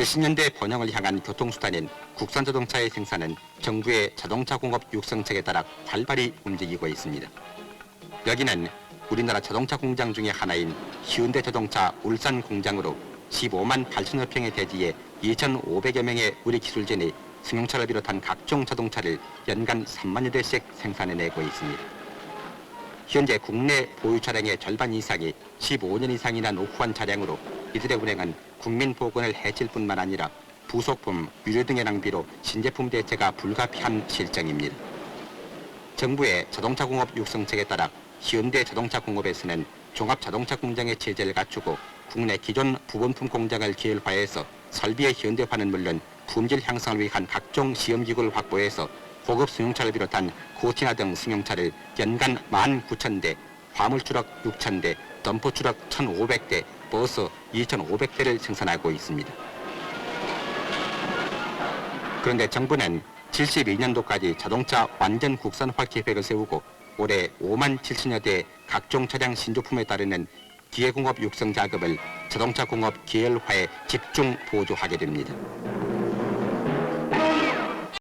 70년대 번영을 향한 교통수단인 국산 자동차의 생산은 정부의 자동차 공업 육성책에 따라 활발히 움직이고 있습니다. 여기는 우리나라 자동차 공장 중의 하나인 현대자동차 울산 공장으로 15만 8천여 평의 대지에 2,500여 명의 우리 기술진이 승용차를 비롯한 각종 자동차를 연간 3만여 대씩 생산해내고 있습니다. 현재 국내 보유 차량의 절반 이상이 15년 이상이나 노후한 차량으로 이들의 운행은 국민 보건을 해칠 뿐만 아니라 부속품, 유료 등의 낭비로 신제품 대체가 불가피한 실정입니다. 정부의 자동차 공업 육성책에 따라 현대 자동차 공업에서는 종합 자동차 공장의 체제를 갖추고 국내 기존 부분품 공장을 계열화해서 설비의 현대화는 물론 품질 향상을 위한 각종 시험기구를 확보해서 고급 승용차를 비롯한 고티나 등 승용차를 연간 19,000대, 화물트럭 6,000대, 덤프트럭 1,500대, 버스 2,500대를 생산하고 있습니다. 그런데 정부는 72년도까지 자동차 완전 국산화 계획을 세우고 올해 5만 7천여 대 각종 차량 신조품에 따르는 기계공업 육성 자금을 자동차 공업 계열화에 집중 보조하게 됩니다.